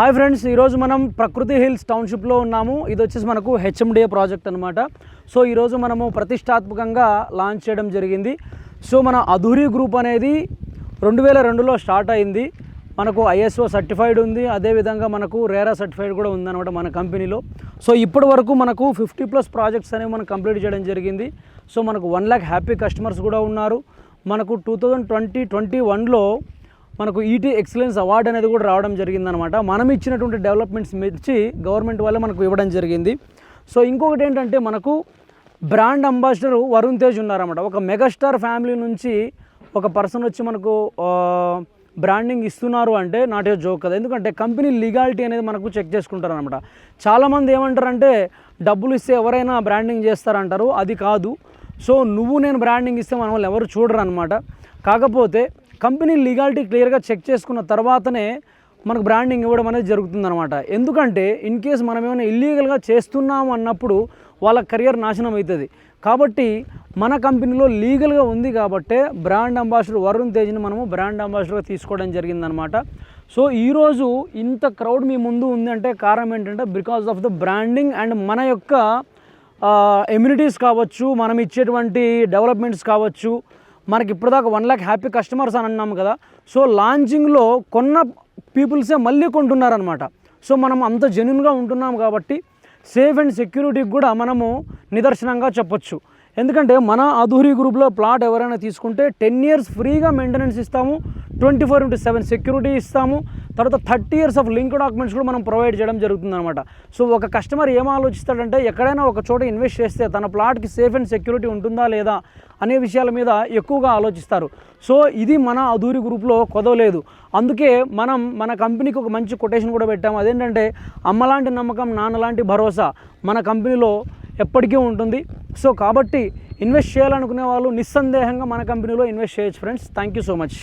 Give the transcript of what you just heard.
Hi friends ఈరోజు మనం ప్రకృతి హిల్స్ టౌన్షిప్లో ఉన్నాము. ఇది వచ్చేసి మనకు హెచ్ఎండిఏ ప్రాజెక్ట్ అనమాట సో ఈరోజు మనము ప్రతిష్టాత్మకంగా లాంచ్ చేయడం జరిగింది. సో మన అధూరి గ్రూప్ అనేది రెండు వేల రెండులో స్టార్ట్ అయింది. మనకు ఐఎస్ఓ సర్టిఫైడ్ ఉంది. అదేవిధంగా మనకు రేరా సర్టిఫైడ్ కూడా ఉందన్నమాట మన కంపెనీలో. సో ఇప్పటి వరకు మనకు ఫిఫ్టీ ప్లస్ ప్రాజెక్ట్స్ అనేవి మనం కంప్లీట్ చేయడం జరిగింది. సో మనకు వన్ ల్యాక్ హ్యాపీ కస్టమర్స్ కూడా ఉన్నారు. మనకు టూ థౌజండ్ ట్వంటీ ట్వంటీ వన్లో మనకు ఈటీ ఎక్సలెన్స్ అవార్డు అనేది కూడా రావడం జరిగిందనమాట. మనం ఇచ్చినటువంటి డెవలప్మెంట్స్ మెచ్చి గవర్నమెంట్ వల్ల మనకు ఇవ్వడం జరిగింది. సో ఇంకొకటి ఏంటంటే మనకు బ్రాండ్ అంబాసిడర్ వరుణ్ తేజ్ ఉన్నారన్నమాట ఒక మెగాస్టార్ ఫ్యామిలీ నుంచి ఒక పర్సన్ వచ్చి మనకు బ్రాండింగ్ ఇస్తున్నారు అంటే నాట్ ఏ జోక్ కదా. ఎందుకంటే కంపెనీ లీగాలిటీ అనేది మనకు చెక్ చేసుకుంటారు అనమాట చాలామంది ఏమంటారంటే డబ్బులు ఇస్తే ఎవరైనా బ్రాండింగ్ చేస్తారంటారు. అది కాదు. సో నువ్వు నేను బ్రాండింగ్ ఇస్తే మన వాళ్ళు ఎవరు చూడరు అనమాట కాకపోతే కంపెనీ లీగాలిటీ క్లియర్గా చెక్ చేసుకున్న తర్వాతనే మనకు బ్రాండింగ్ ఇవ్వడం అనేది జరుగుతుందనమాట ఎందుకంటే ఇన్ కేస్ మనం ఏమైనా ఇల్లీగల్గా చేస్తున్నాము అన్నప్పుడు వాళ్ళ కెరియర్ నాశనం అవుతుంది. కాబట్టి మన కంపెనీలో లీగల్గా ఉంది కాబట్టే బ్రాండ్ అంబాసిడర్ వరుణ్ తేజ్ని మనము బ్రాండ్ అంబాసిడర్గా తీసుకోవడం జరిగిందనమాట సో ఈరోజు ఇంత క్రౌడ్ మీ ముందు ఉంది అంటే కారణం ఏంటంటే because of the branding and మన యొక్క ఎమ్యూనిటీస్ కావచ్చు మనం ఇచ్చేటువంటి డెవలప్మెంట్స్ కావచ్చు మనకి ఇప్పటిదాకా వన్ ల్యాక్ హ్యాపీ కస్టమర్స్ అని అన్నాము కదా. సో లాంచింగ్లో కొన్న పీపుల్సే మళ్ళీ కొంటున్నారనమాట సో మనం అంత జెన్యున్గా ఉంటున్నాం కాబట్టి సేఫ్ అండ్ సెక్యూరిటీకి కూడా మనము నిదర్శనంగా చెప్పొచ్చు. ఎందుకంటే మన అధూరి గ్రూప్లో ప్లాట్ ఎవరైనా తీసుకుంటే టెన్ ఇయర్స్ ఫ్రీగా మెయింటెనెన్స్ ఇస్తాము twenty four into seven security ఇస్తాము తర్వాత thirty years of link documents కూడా మనం ప్రొవైడ్ చేయడం జరుగుతుందన్నమాట. సో ఒక కస్టమర్ ఏం ఆలోచిస్తాడంటే ఎక్కడైనా ఒక చోట ఇన్వెస్ట్ చేస్తే తన ప్లాట్కి సేఫ్ అండ్ సెక్యూరిటీ ఉంటుందా లేదా అనే విషయాల మీద ఎక్కువగా ఆలోచిస్తారు. సో ఇది మన అధూరి గ్రూప్లో కొదవలేదు. అందుకే మనం మన కంపెనీకి ఒక మంచి కొటేషన్ కూడా పెట్టాము. అదేంటంటే అమ్మలాంటి నమ్మకం నాన్నలాంటి భరోసా మన కంపెనీలో ఎప్పటికీ ఉంటుంది. సో కాబట్టి ఇన్వెస్ట్ చేయాలనుకునే వాళ్ళు నిస్సందేహంగా మన కంపెనీలో ఇన్వెస్ట్ చేయొచ్చు friends. Thank you so much.